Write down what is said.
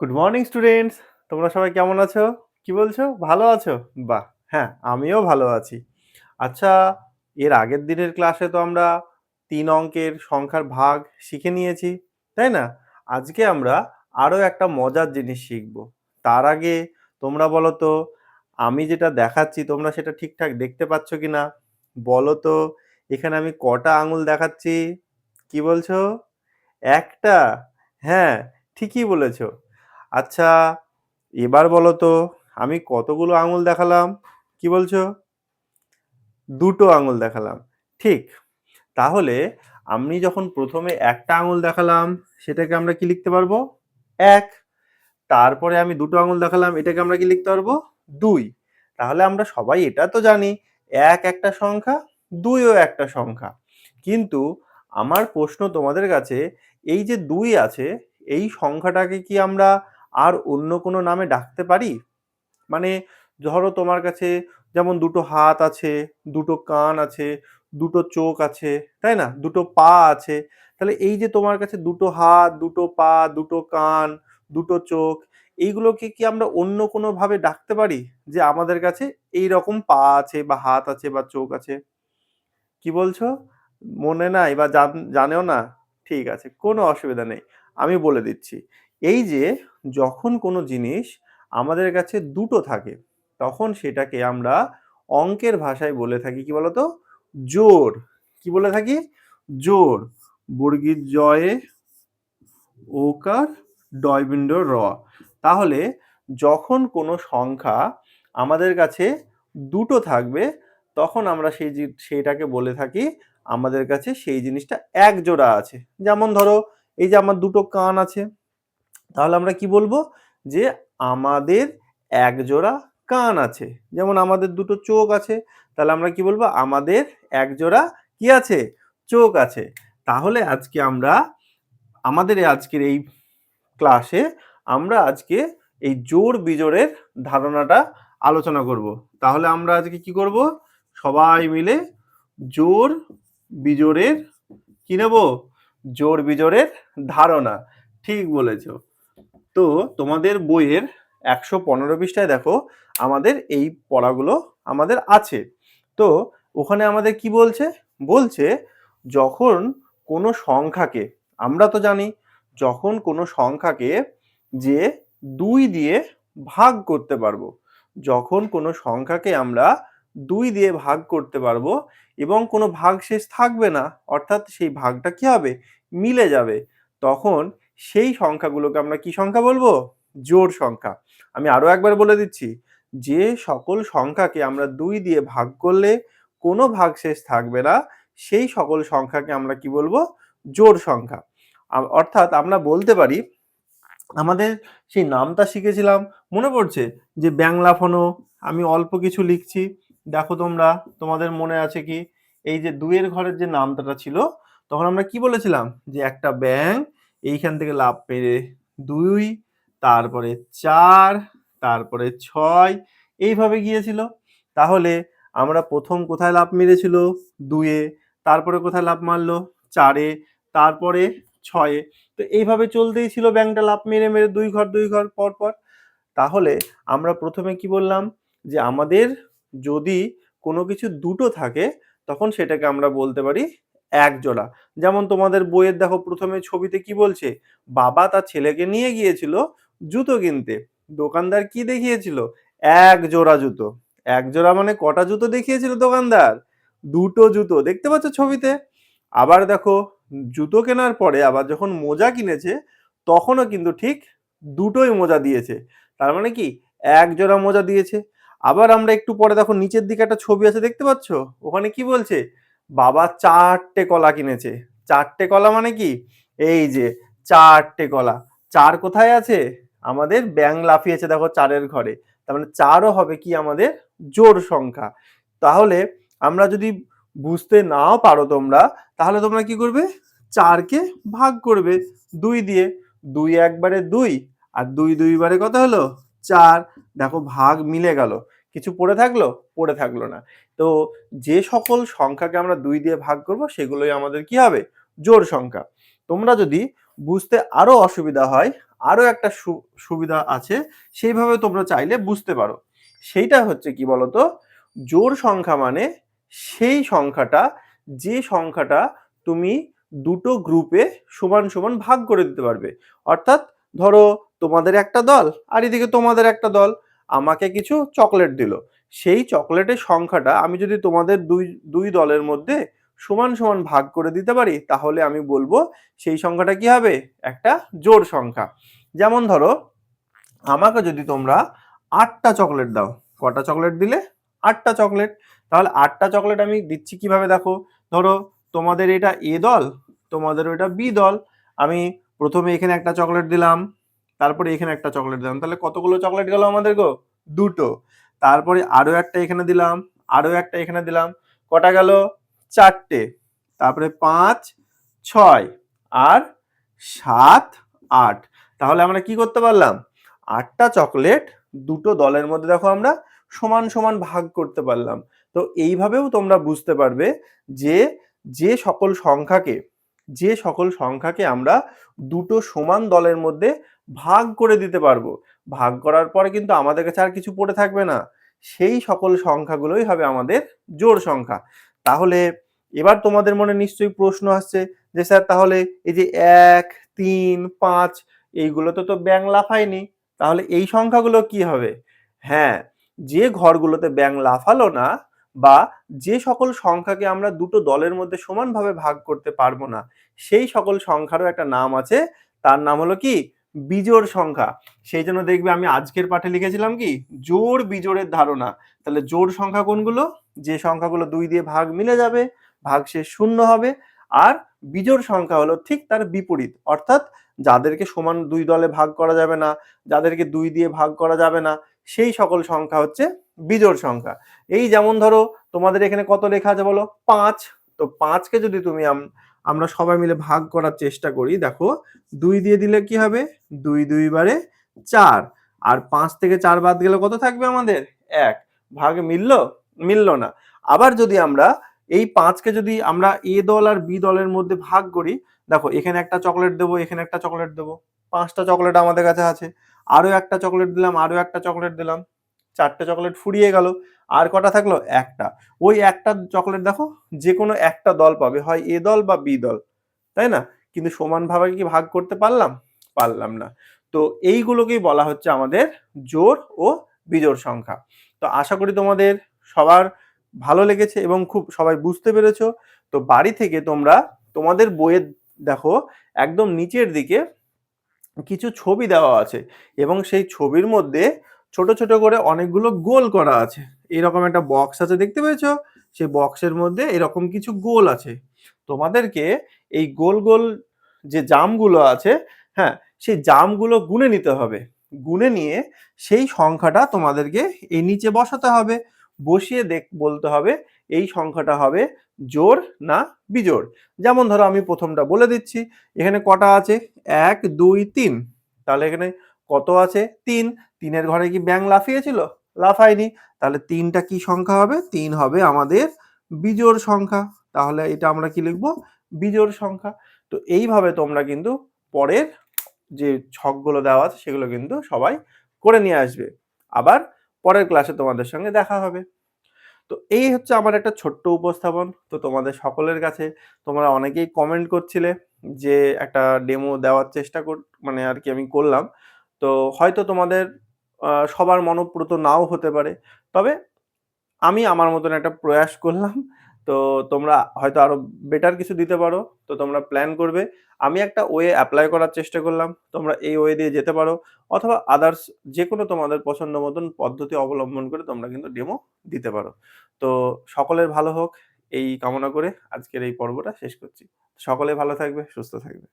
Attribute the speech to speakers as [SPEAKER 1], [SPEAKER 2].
[SPEAKER 1] Good morning students তোমরা সবাই কেমন আছো? কি বলছো? ভালো আছো? বাহ হ্যাঁ আমিও ভালো আছি। আচ্ছা এর আগের দিনের ক্লাসে তো আমরা তিন অঙ্কের সংখ্যার ভাগ শিখে নিয়েছি, তাই না? আজকে আমরা আরও একটা মজার জিনিস শিখব। তার আগে তোমরা বলো তো, আমি যেটা দেখাচ্ছি, তোমরা সেটা ঠিকঠাক দেখতে পাচ্ছ কি না? বলো তো, এখানে আমি কটা আঙুল দেখাচ্ছি? কি বলছো? একটা? হ্যাঁ ঠিকই বলেছ। আচ্ছা এবার বলো তো, আমি কতগুলো আঙুল দেখালাম? কি বলছো? দুটো আঙুল দেখালাম। ঠিক, তাহলে আমি যখন প্রথমে একটা আঙুল দেখালাম, সেটাকে আমরা কি লিখতে পারব? এক। তারপরে আমি দুটো আঙুল দেখালাম, এটাকে আমরা কি লিখতে পারব? দুই। তাহলে আমরা সবাই এটা তো জানি, এক একটা সংখ্যা, দুইও একটা সংখ্যা। কিন্তু আমার প্রশ্ন তোমাদের কাছে, এই যে দুই আছে, এই সংখ্যাটাকে কি আমরা আর অন্য কোনো নামে ডাকতে পারি? মানে ধরো তোমার কাছে যেমন দুটো হাত আছে, দুটো কান আছে, দুটো চোখ আছে, তাই না? দুটো পা আছে। তাহলে এই যে তোমার কাছে দুটো হাত, দুটো পা, দুটো কান, দুটো চোখ, এইগুলোকে কি আমরা অন্য কোনো ভাবে ডাকতে পারি? যে আমাদের কাছে এই রকম পা আছে বা হাত আছে বা চোখ আছে। কি বলছো? মনে নাই বা জান- জানেও না? ঠিক আছে, কোনো অসুবিধা নেই। আমি বলে দিচ্ছি। এই যে যখন কোনো জিনিস আমাদের কাছে দুটো থাকে, তখন সেটাকে আমরা অঙ্কের ভাষায় বলে থাকি কি বলতো? জোর। কি বলে থাকি? জোর। বর্গীর জয়ে ওকার ডয়বিন্ড র। তাহলে যখন কোনো সংখ্যা আমাদের কাছে দুটো থাকবে, তখন আমরা সেই সেইটাকে বলে থাকি আমাদের কাছে সেই জিনিসটা এক জোড়া আছে। যেমন ধরো, এই যে আমার দুটো কান আছে। তাহলে আমরা কি বলব? যে আমাদের এক জোড়া কান আছে। যেমন আমাদের দুটো চোখ আছে, তাহলে আমরা কি বলব? আমাদের এক জোড়া কি আছে? চোখ আছে। তাহলে আজকে আমরা, আমাদের আজকের এই ক্লাসে আমরা আজকে এই জোর বিজোড়ের ধারণাটা আলোচনা করব। তাহলে আমরা আজকে কি করব? সবাই মিলে জোর বিজোড়ের কি নেব? জোর বিজোড়ের ধারণা। ঠিক বলেছ। তো তোমাদের বইয়ের একশো পনেরো পৃষ্ঠায় দেখো আমাদের এই পড়াগুলো আমাদের আছে। তো ওখানে আমাদের কি বলছে? বলছে যখন কোনো সংখ্যাকে, আমরা তো জানি যখন কোনো সংখ্যাকে যে দুই দিয়ে ভাগ করতে পারব, যখন কোনো সংখ্যাকে আমরা দুই দিয়ে ভাগ করতে পারব এবং কোনো ভাগশেষ থাকবে না, অর্থাৎ সেই ভাগটা কি হবে? মিলে যাবে। তখন সেই সংখ্যাগুলোকে আমরা কি সংখ্যা বলব? জোড় সংখ্যা। আমি আরও একবার বলে দিচ্ছি, যে সকল সংখ্যাকে আমরা দুই দিয়ে ভাগ করলে কোনো ভাগশেষ থাকবে না, সেই সকল সংখ্যাকে আমরা কি বলব? জোড় সংখ্যা। অর্থাৎ আমরা বলতে পারি, আমাদের সেই নামটা শিখেছিলাম, মনে পড়ছে? যে ব্যাংলাফনো আমি অল্প কিছু লিখছি। দেখো তোমরা, তোমাদের মনে আছে কি? এই যে দুইয়ের ঘরের যে নামটা ছিল, তখন আমরা কি বলেছিলাম? যে একটা ব্যাং এইখান থেকে লাভ পেরে দুই, তারপরে চার, তারপরে ছয়, এইভাবে গিয়েছিল। তাহলে আমরা প্রথম কোথায় লাভ মেরেছিল? দুয়ে তারপরে কোথায় লাভ মারলো? চারে তারপরে ছয়ে তো এইভাবে চলতেই ছিল ব্যাংকটা লাভ মেরে মেরে দুই ঘর দুই ঘর, পর পর। তাহলে আমরা প্রথমে কি বললাম? যে আমাদের যদি কোনো কিছু দুটো থাকে, তখন সেটাকে আমরা বলতে পারি এক জোড়া যেমন তোমাদের বইয়ের দেখো প্রথমে ছবিতে কি বলছে? বাবা তার ছেলেকে নিয়ে গিয়েছিল জুতো কিনতে। দোকানদার কি দেখিয়েছিল? এক জোড়া জুতো। এক জোড়া মানে কটা জুতো দেখিয়েছিল দোকানদার? দুটো জুতো। দেখতে পাচ্ছ ছবিতে? আবার দেখো, জুতো কেনার পরে আবার যখন মোজা কিনেছে, তখনও কিন্তু ঠিক দুটোই মোজা দিয়েছে। তার মানে কি? এক জোড়া মোজা দিয়েছে। আবার আমরা একটু পরে দেখো, নিচের দিকে একটা ছবি আছে, দেখতে পাচ্ছ? ওখানে কি বলছে? বাবা চারটে কলা কিনেছে। চারটে কলা মানে কি? এই যে চারটে কলা। চার কোথায় আছে? আমাদের ব্যাং লাফিয়েছে দেখো চারের ঘরে। তার মানে চারও হবে কি? আমাদের জোর সংখ্যা। তাহলে আমরা যদি বুঝতে নাও পারো তোমরা, তাহলে তোমরা কি করবে? চারকে ভাগ করবে। দুই দিয়ে দুই একবারে দুই, আর দুই দুইবারে কত হলো? চার। দেখো ভাগ মিলে গেল। কিছু পড়ে থাকল পড়ে থাকল না। তো যে সকল সংখ্যাকে আমরা দুই দিয়ে ভাগ করব, সেগুলোই আমাদের কি হবে? জোর সংখ্যা। তোমরা যদি বুঝতে আরও অসুবিধা হয় আরও একটা সুবিধা আছে, সেইভাবে তোমরা চাইলে বুঝতে পারো। সেইটা হচ্ছে কি বলতো? জোর সংখ্যা মানে সেই সংখ্যাটা, যে সংখ্যাটা তুমি দুটো গ্রুপে সমান সমান ভাগ করে দিতে পারবে। অর্থাৎ ধরো তোমাদের একটা দল, আর এদিকে তোমাদের একটা দল। আমাকে কিছু চকলেট দিল। সেই চকলেটের সংখ্যাটা আমি যদি তোমাদের দুই দুই দলের মধ্যে সমান সমান ভাগ করে দিতে পারি, তাহলে আমি বলব সেই সংখ্যাটা কি হবে? একটা জোর সংখ্যা। যেমন ধরো, আমাকে যদি তোমরা আটটা চকলেট দাও, কটা চকলেট দিলে? আটটা চকলেট। তাহলে আটটা চকলেট আমি দিচ্ছি কীভাবে দেখো? ধরো, তোমাদের এটা এ দল, তোমাদের ওইটা বি দল। আমি প্রথমে এখানে একটা চকলেট দিলাম। তারপরে এখানে একটা চকলেট দিলাম। তাহলে কতগুলো চকলেট গেল আমাদের গো? দুটো। তারপরে আরও একটা এখানে দিলাম, আরও একটা এখানে দিলাম। কটা গেল? চারটে। তারপরে পাঁচ, ছয় আর সাত, আট। তাহলে আমরা কি করতে পারলাম? আটটা চকলেট দুটো দলের মধ্যে দেখো আমরা সমান সমান ভাগ করতে পারলাম। তো এইভাবেও তোমরা বুঝতে পারবে যে যে সকল সংখ্যাকে যে সকল সংখ্যাকে আমরা দুটো সমান দলের মধ্যে ভাগ করে দিতে পারব। ভাগ করার পরে কিন্তু আমাদের কাছে আর কিছু পড়ে থাকবে না। সেই সকল সংখ্যাগুলোই হবে আমাদের জোড় সংখ্যা। তাহলে এবার তোমাদের মনে নিশ্চয়ই প্রশ্ন আসছে যে, স্যার, তাহলে এই যে এক, তিন, পাঁচ এইগুলো তো তো ব্যাং লাফায়নি। তাহলে এই সংখ্যাগুলো কি হবে? হ্যাঁ যে ঘরগুলোতে ব্যাং লাফালো না বা যে সকল সংখ্যাকে আমরা দুটো দলের মধ্যে সমানভাবে ভাগ করতে পারব না, সেই সকল সংখ্যারও একটা নাম আছে, তার নাম হলো কি? বিজোড় সংখ্যা। সেই জন্য দেখবে আমি আজকের পাঠে লিখেছিলাম কি? জোর বিজোড়ের ধারণা। তাহলে জোড় সংখ্যা কোনগুলো? যে সংখ্যাগুলো দুই দিয়ে ভাগ মিলে যাবে, ভাগ শেষ শূন্য হবে, আর বিজোড় সংখ্যা হলো ঠিক তার বিপরীত। অর্থাৎ যাদেরকে সমান দুই দলে ভাগ করা যাবে না, যাদেরকে দুই দিয়ে ভাগ করা যাবে না সেই সকল সংখ্যা হচ্ছে বিজোড় সংখ্যা। এই যেমন ধরো তোমাদের এখানে কত লেখা আছে বলো? পাঁচ। তো পাঁচকে যদি তুমি আমরা সবাই মিলে ভাগ করার চেষ্টা করি, দেখো দুই দিয়ে দিলে কি হবে? দুই দুই বারে চার। আর পাঁচ থেকে চার বাদ গেলে কত থাকবে আমাদের? এক। ভাগ মিলল? মিলল না। আবার যদি আমরা এই পাঁচকে যদি আমরা এ দল আর বি দলের মধ্যে ভাগ করি, দেখো এখানে একটা চকলেট দেবো, এখানে একটা চকলেট দেবো। পাঁচটা চকলেট আমাদের কাছে আছে। আরও একটা চকলেট দিলাম আরও একটা চকলেট দিলাম, চারটে চকলেট ফুরিয়ে গেল, আর কটা থাকল? একটা। ওই একটা চকলেট দেখো যে কোনো একটা দল পাবে, হয় এ দল বা বি দল, তাই না? কিন্তু সমানভাবে কি ভাগ করতে পারলাম? পারলাম না। তো এইগুলোকেই বলা হচ্ছে আমাদের জোর ও বিজোড় সংখ্যা। তো আশা করি তোমাদের সবার ভালো লেগেছে এবং খুব সবাই বুঝতে পেরেছ। তো বাড়ি থেকে তোমরা তোমাদের বইয়ের দেখো, একদম নিচের দিকে কিছু ছবি দেওয়া আছে এবং সেই ছবির মধ্যে ছোট ছোট করে অনেকগুলো গোল করা আছে। এরকম একটা বক্স আছে, দেখতে পেয়েছ? সেই বক্সের মধ্যে এরকম কিছু গোল আছে। তোমাদেরকে এই গোল গোল যে জামগুলো আছে হ্যাঁ সেই জামগুলো গুনে নিতে হবে। গুনে নিয়ে সেই সংখ্যাটা তোমাদেরকে এই নিচে বসাতে হবে। বসিয়ে দেখ, বলতে হবে এই সংখ্যাটা হবে জোর না বিজোড়। যেমন ধরো আমি প্রথমটা বলে দিচ্ছি, এখানে কটা আছে? এক, দুই, তিন। তাহলে এখানে কত আছে? তিন। তিনের ঘরে কি ব্যাং লাফিয়েছিল? লাফায়নি। তাহলে তিনটা কি সংখ্যা হবে? তিন হবে আমাদের বিজোড় সংখ্যা। তাহলে এটা আমরা কি লিখব? বিজোড় সংখ্যা। তো এইভাবে তোমরা কিন্তু পরের যে ছকগুলো দেওয়া আছে, সেগুলো কিন্তু সবাই করে নিয়ে আসবে। আবার পরের ক্লাসে তোমাদের সঙ্গে দেখা হবে। তো এই হচ্ছে আমার একটা ছোট্ট উপস্থাপন। তো তোমাদের সকলের কাছে তোমরা অনেকেই কমেন্ট করছিলে যে একটা ডেমো দেওয়ার চেষ্টা কর মানে আর কি আমি করলাম। তো হয়তো তোমাদের সবার মনপ্রত নাও হতে পারে। তবে আমি আমার মতন একটা প্রয়াস করলাম তো তোমরা হয়তো আরও বেটার কিছু দিতে পারো। তো তোমরা প্ল্যান করবে। আমি একটা ওয়ে অ্যাপ্লাই করার চেষ্টা করলাম। তোমরা এই ওয়ে দিয়ে যেতে পারো। অথবা আদার্স যে কোনো তোমাদের পছন্দ মতন পদ্ধতি অবলম্বন করে তোমরা কিন্তু ডেমো দিতে পারো। তো সকলের ভালো হোক। এই কামনা করে আজকের এই পর্বটা শেষ করছি। সকলে ভালো থাকবে, সুস্থ থাকবে।